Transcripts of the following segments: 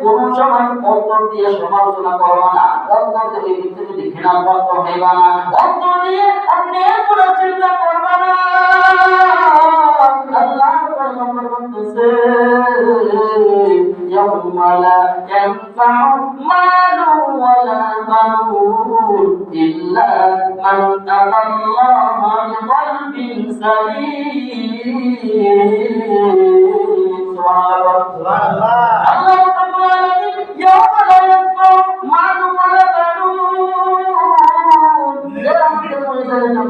কোন সমালোচনা করবা না।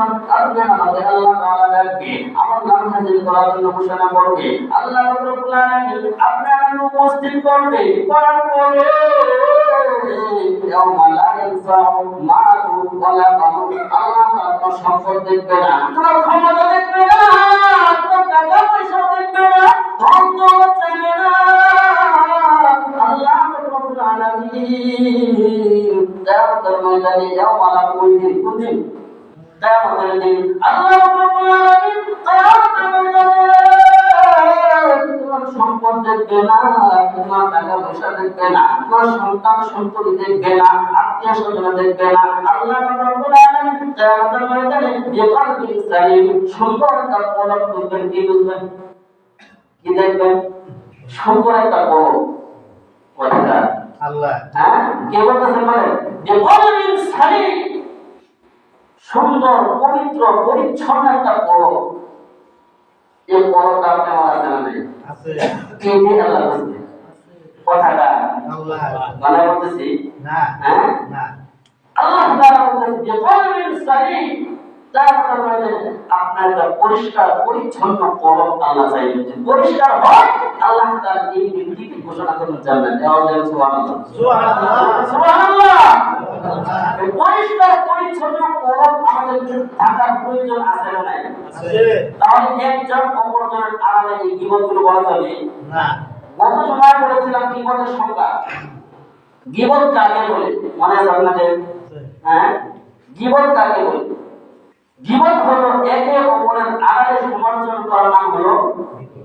পরিচয় যখন আমাদের আল্লাহ তাআলা ডাকবে। আমার নাম হাজির করার জন্য ঘোষণা করবে। আল্লাহ রাব্বুল আলামিন আপনার উপস্থিত করবে। করার পরে ইয়াউমা লা ইয়ানফাউ মালু ওয়ালা বানুন। আল্লাহ তাআলা সম্পদ দেখবে না। তোমার ক্ষমতা দেখবে না। তোমার টাকা পয়সা দেখবে না। ধন দৌলত চাইবে না। আল্লাহ রাব্বুল আলামিন কিয়ামতের ময়দানে ইয়াওমাল কুইদিন কুদিন কিয়ামতের দিন আল্লাহ। রাব্বুল আলামিন কিয়ামতের ময়দানে তোমার সম্পদ দেখবে না তোমার টাকা পয়সা দেখবে না তোমার সন্তান সন্ততি দেখবে না আত্মীয় স্বজন দেখবে না আল্লাহ। রাব্বুল আলামিন কিয়ামতের ময়দানে বিকলবিন সালিম সুন্দর একটা কলম দেখবেন কি বুঝবেন কি দেখবেন সুন্দর একটা কলম কথা আল্লাহ হ্যাঁ কে বলতেছেন মানে সারি সুন্দর পবিত্র পরিচ্ছন্ন একটা কলম এই কলমটা আপনি আমার আছে। কে দিয়ে আল্লাহ কথাটা। মানে বলতেছি না। হ্যাঁ? না। আল্লাহ তাআলা বলতেছে যে কলমিন সারি তার মানে আপনার একটা পরিষ্কার পরিচ্ছন্ন কলম আল্লাহ চাইবেন পরিষ্কার হয় আল্লাহ তার এই ব্যক্তিকে ঘোষণা করতে জানবেন সুবহানাল্লাহ। সুবহানাল্লাহ। সুবহানাল্লাহ। পরিষ্কার পরিচ্ছন্ন কলম আমাদেরকে থাকার প্রয়োজন আছে না নাই? তাহলে একজন অপরজনের আড়ালে এই গিবতগুলো বলা যাবে না। গত সময় বলেছিলাম সংজ্ঞা। গিবত কাকে বলে? মনে আছে আপনাদের? হ্যাঁ? গিবত কাকে বলে? গিবত হলো একে অপরের আড়ালে সমালোচনা করার নাম হলো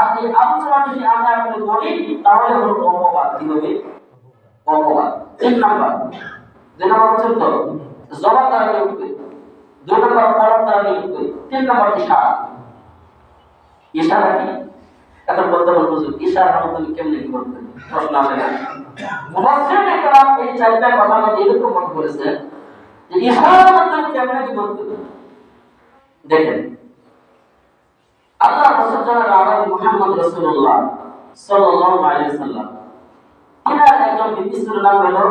এই আলোচনা যদি আমরা আপনি তাহলে হলো অপবাদ। কি হবে অপবাদ। তিন নাম্বার। দুই নাম্বার হচ্ছে তো জবাব দুই নাম্বার কলম তিন নাম্বার ইশারা। ইশারা কি? এখন বলতে বলব ইশারা কেমনে কি প্রশ্ন আসে না। এই চারটা কথা মধ্যে এরকম মত করেছে যে ইশারার মাধ্যমে কি করতে দেখেন আল্লাহ রাসূল জানার আগামী মুহাম্মদ রাসূলুল্লাহ সাল্লাল্লাহু আলাইহি সাল্লাম। এনার একজন ব্যক্তির নাম হলো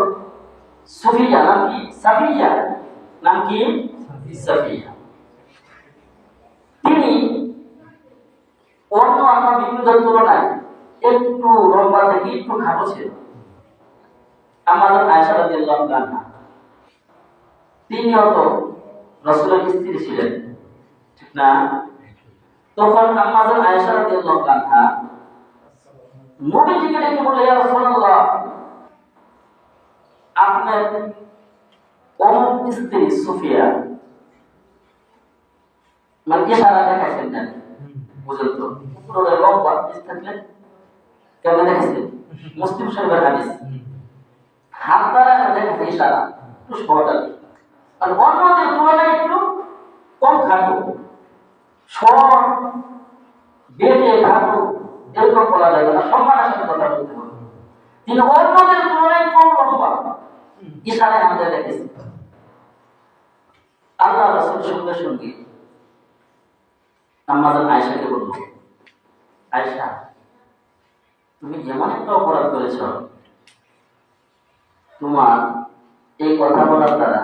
সুফিয়া, নাম কি? সাফিয়া। নাম কি? সাফিয়া। তিনি অন্য আমার বিন্দুদের তুলনায় একটু লম্বা থেকে একটু খাটো ছিল আমাদের আয়সা রাদিয়াল্লাহু আনহা। তিনি হতো রসুলের স্ত্রী ছিলেন। ঠিক না? তখন আমাদের আয়সা রাদিয়াল্লাহু আনহা নবীজিকে ডেকে বলে ইয়া রাসূলুল্লাহ, আপনার অমুক স্ত্রী সুফিয়া মানে ইশারা দেখাইছেন না বুঝলেন তো? পুরো লম্বা হাদিস থাকলে কেমন দেখাইছেন মুসলিম শরীফের হাদিস। হাত দ্বারা দেখাচ্ছে ইশারা, একটু সহজ আর অন্যদের তুলনায় একটু কম খাটো। সর বলা যাবে না, সম্মানের সাথে কথা বলতে হবে। তিনি অন্যদের তুলনায় কম ইশারায় আমাদের আল্লাহ সঙ্গে সঙ্গে আমাদের আয়সাকে বলব আয়সা তুমি এমন একটা অপরাধ করেছ, তোমার এই কথা বলার দ্বারা